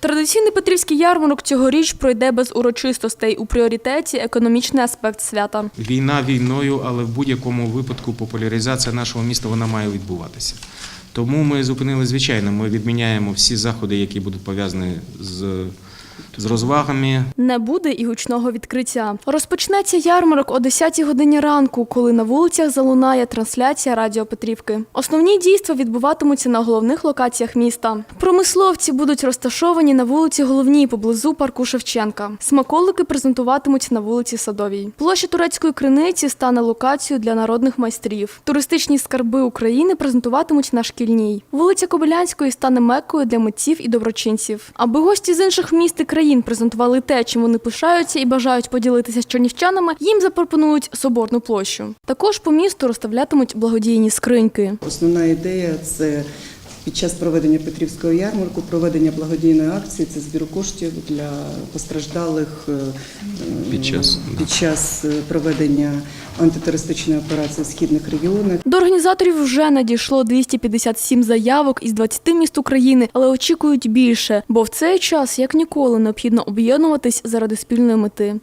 Традиційний Петрівський ярмарок цьогоріч пройде без урочистостей. У пріоритеті економічний аспект свята. Війна війною, але в будь-якому випадку популяризація нашого міста вона має відбуватися. Тому ми зупинили звичайно. Ми відміняємо всі заходи, які будуть пов'язані з, з розвагами. Не буде і гучного відкриття. Розпочнеться ярмарок о 10 годині ранку, коли на вулицях залунає трансляція Радіо Петрівки. Основні дійства відбуватимуться на головних локаціях міста. Промисловці будуть розташовані на вулиці Головній поблизу парку Шевченка. Смаколики презентуватимуть на вулиці Садовій. Площа турецької криниці стане локацією для народних майстрів. Туристичні скарби України презентуватимуть на шкільній. Вулиця Кобилянської стане меккою для митців і доброчинців. Аби гості з інших міст і країн презентували те, чим вони пишаються і бажають поділитися з чернівчанами, їм запропонують соборну площу. Також по місту розставлятимуть благодійні скриньки. Основна ідея це під час проведення Петрівського ярмарку, проведення благодійної акції, це збір коштів для постраждалих е, Під час, під час е, проведення антитерористичної операції в східних регіонах. До організаторів вже надійшло 257 заявок із 20 міст України, але очікують більше, бо в цей час як ніколи необхідно об'єднуватись заради спільної мети.